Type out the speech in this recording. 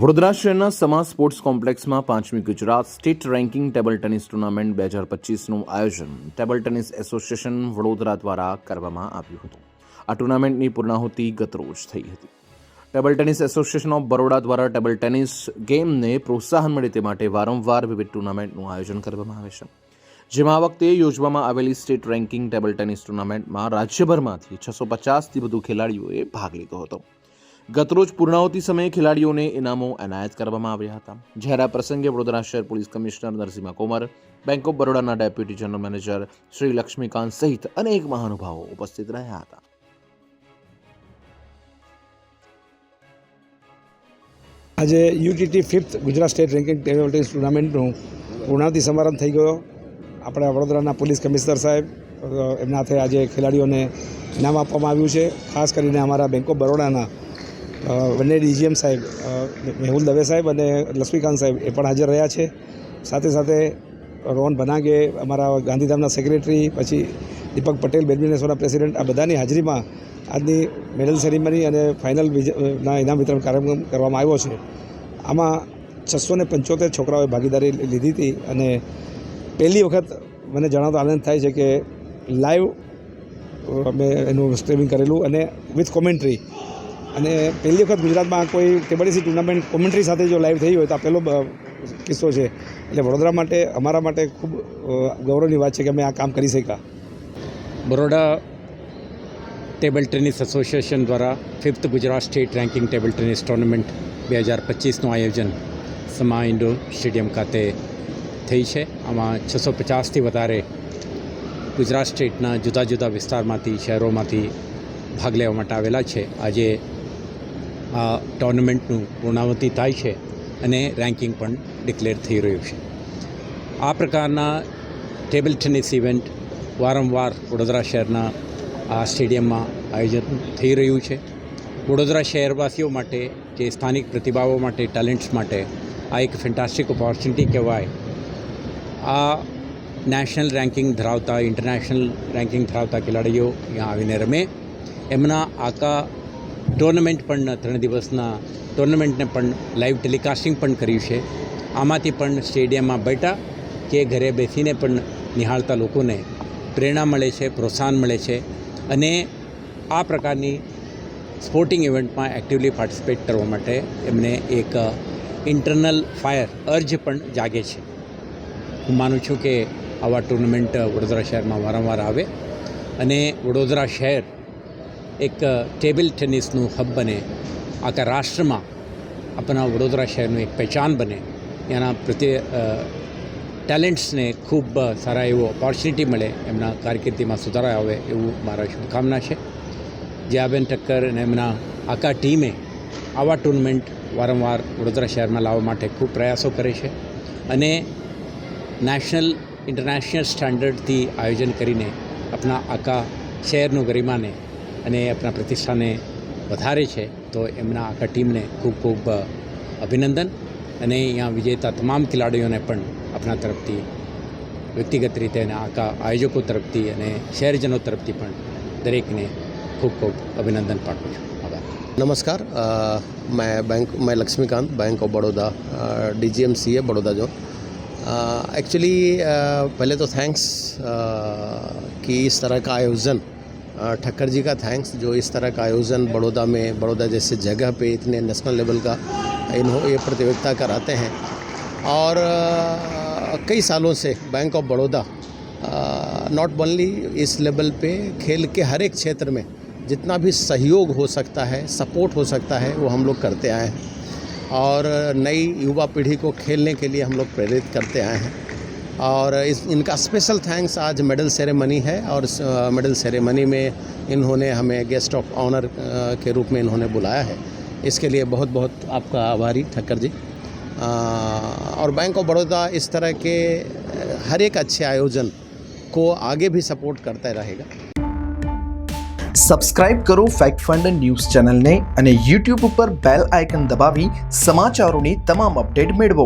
વડોદરા શહેરના સમા સ્પોર્ટ્સ કોમ્પ્લેક્સમાં પાંચમી Gujarat state ranking table tennis tournament બે હજાર પચીસનું આયોજન ટેબલ ટેનિસ એસોસિએશન વડોદરા દ્વારા કરવામાં આવ્યું હતું. આ ટુર્નામેન્ટની પૂર્ણાહુતિ ગતરોજ થઈ હતી. Table tennis association of Baroda દ્વારા ટેબલ ટેનિસ ગેમને પ્રોત્સાહન મળે તે માટે વારંવાર વિવિધ ટુર્નામેન્ટનું આયોજન કરવામાં આવે છે. જેમાં આ વખતે યોજવામાં આવેલી સ્ટેટ રેન્કિંગ ટેબલ ટેનિસ ટુર્નામેન્ટમાં રાજ્યભરમાંથી છસો પચાસથી વધુ ખેલાડીઓએ ભાગ લીધો હતો. ગતરોજ પૂર્ણાહુતિ સમયે ખેલાડીઓને ઇનામો એનાયત કરવામાં આવ્યા હતા. જ્યારે આ પ્રસંગે વડોદરા શહેર police commissioner Narsimha Kumar, bank of બરોડાના deputy general manager Shri Laxmikant સહિત અનેક મહાનુભાવો ઉપસ્થિત રહ્યા હતા. આજે UTT fifth Gujarat state ranking table tennis ટુર્નામેન્ટનું પૂર્ણાવતી સમારંભ થઈ ગયો. આપણા વડોદરાના પોલીસ કમિશનર સાહેબ એમના હાથે આજે ખેલાડીઓને ઇનામ આપવામાં આવ્યું છે. ખાસ કરીને અમારા બેંક ઓફ બરોડાના બંને ડીજીએમ સાહેબ મેહુલ દવે સાહેબ અને લક્ષ્મીકાંત સાહેબ એ પણ હાજર રહ્યા છે. સાથે સાથે રોહન ભનાગે, અમારા ગાંધીધામના સેક્રેટરી, પછી દીપક પટેલ બેડમિન્ટનના પ્રેસિડેન્ટ, આ બધાની હાજરીમાં આજની મેડલ સેરેમની અને ફાઇનલ ના ઇનામ વિતરણ કાર્યક્રમ કરવામાં આવ્યો છે. આમાં છસો ને પંચોતેર છોકરાઓએ ભાગીદારી લીધી હતી અને પહેલી વખત મને જણાવતો આનંદ થાય છે કે લાઈવ અમે એનું સ્ટ્રીમિંગ કરેલું અને વિથ કોમેન્ટ્રી. અને પહેલી વખત ગુજરાતમાં કોઈ ટેબલસી ટુર્નામેન્ટ કોમેન્ટ્રી સાથે જો લાઈવ થઈ હોય તો આ પહેલો કિસ્સો છે. એટલે વડોદરા માટે, અમારા માટે ખૂબ ગૌરવની વાત છે કે અમે આ કામ કરી શક્યા. બરોડા ટેબલ ટેનિસ એસોસિએશન દ્વારા fifth Gujarat state ranking table tennis tournament બે હજાર પચીસનું આયોજન સમા ઇન્ડોર સ્ટેડિયમ ખાતે થઈ છે. આમાં છસો પચાસથી વધારે ગુજરાત સ્ટેટના જુદા જુદા વિસ્તારમાંથી, શહેરોમાંથી ભાગ લેવા માટે આવેલા છે. આજે આ ટોર્નામેન્ટનું પૂર્ણાવતિ થાય છે અને રેન્કિંગ પણ ડિક્લેર થઈ રહ્યું છે. આ પ્રકારના ટેબલ ટેનિસ ઇવેન્ટ વારંવાર વડોદરા શહેરના આ સ્ટેડિયમમાં આયોજન થઈ રહ્યું છે. વડોદરા શહેરવાસીઓ માટે જે સ્થાનિક પ્રતિભાવો માટે, ટેલેન્ટ્સ માટે આ એક ફેન્ટાસ્ટિક ઓપોર્ચ્યુનિટી કહેવાય. આ નેશનલ રેન્કિંગ ધરાવતા, ઇન્ટરનેશનલ રેન્કિંગ ધરાવતા ખેલાડીઓ અહીંયા આવીને રમે. એમના આખા ટુર્નામેન્ટ પણ ત્રણ દિવસના ટુર્નામેન્ટને પણ લાઈવ ટેલિકાસ્ટિંગ પણ કર્યું છે. આમાંથી પણ સ્ટેડિયમમાં બેઠા કે ઘરે બેસીને પણ નિહાળતા લોકોને પ્રેરણા મળે છે, પ્રોત્સાહન મળે છે અને આ પ્રકારની સ્પોર્ટિંગ ઇવેન્ટમાં એક્ટિવલી પાર્ટિસિપેટ કરવા માટે એમને એક ઇન્ટરનલ ફાયર અર્જ પણ જાગે છે. હું માનું છું કે આવા ટુર્નામેન્ટ વડોદરા શહેરમાં વારંવાર આવે અને વડોદરા શહેર એક ટેબલ ટેનિસનું હબ બને. આખા રાષ્ટ્રમાં આપણા વડોદરા શહેરનું એક પહેચાન બને. એના પ્રત્યે ટેલેન્ટ્સને ખૂબ સારા એવો ઓપોર્ચ્યુનિટી મળે. એમના કારકિર્દીમાં સુધારા આવે એવું મારા શુભકામના છે. જયાબેન ઠક્કર અને એમના આખા ટીમે આવા ટુર્નામેન્ટ વારંવાર વડોદરા શહેરમાં લાવવા માટે ખૂબ પ્રયાસો કરે છે અને નેશનલ ઇન્ટરનેશનલ સ્ટાન્ડર્ડથી આયોજન કરીને આપણા આખા શહેરનું ગરિમાને અને આપણા પ્રતિષ્ઠાને વધારે છે તો એમના આખા ટીમને ખૂબ ખૂબ અ, અભિનંદન અને અહીંયા વિજેતા તમામ ખેલાડીઓને પણ આપણા તરફથી વ્યક્તિગત રીતે અને આખા આયોજકો તરફથી અને શહેરજનો તરફથી પણ દરેકને ખૂબ ખૂબ અભિનંદન પાઠવું છું આભાર नमस्कार अ, मैं बैंक मैं Laxmikant bank of Baroda D G M सी है बड़ौदा जो एक्चुअली पहले तो थैंक्स कि इस तरह का आयोजन अ, ठक्कर जी का थैंक्स, जो इस तरह का आयोजन बड़ौदा में, बड़ौदा जैसे जगह पे इतने नेशनल लेवल का इन्हों ये प्रतियोगिता कराते हैं। और कई सालों से bank of Baroda not only इस लेवल पे खेल के हर एक क्षेत्र में जितना भी सहयोग हो सकता है सपोर्ट हो सकता है, वो हम लोग करते आए हैं। और नई युवा पीढ़ी को खेलने के लिए हम लोग प्रेरित करते आए हैं। और इस इनका स्पेशल थैंक्स आज मेडल सेरेमनी है और इस अ, मेडल सेरेमनी में इन्होंने हमें गेस्ट ऑफ ऑनर के रूप में इन्होंने बुलाया है इसके लिए बहुत बहुत आपका आभारी ठक्कर जी अ, और बैंक ऑफ बड़ौदा इस तरह के अ, हर एक अच्छे आयोजन को आगे भी सपोर्ट करता रहेगा સબસ્ક્રાઇબ કરો ફેક્ટ ફંડ ન્યૂઝ ચેનલને અને યુટ્યુબ ઉપર બેલ આઇકન દબાવી સમાચારોની તમામ અપડેટ મેળવો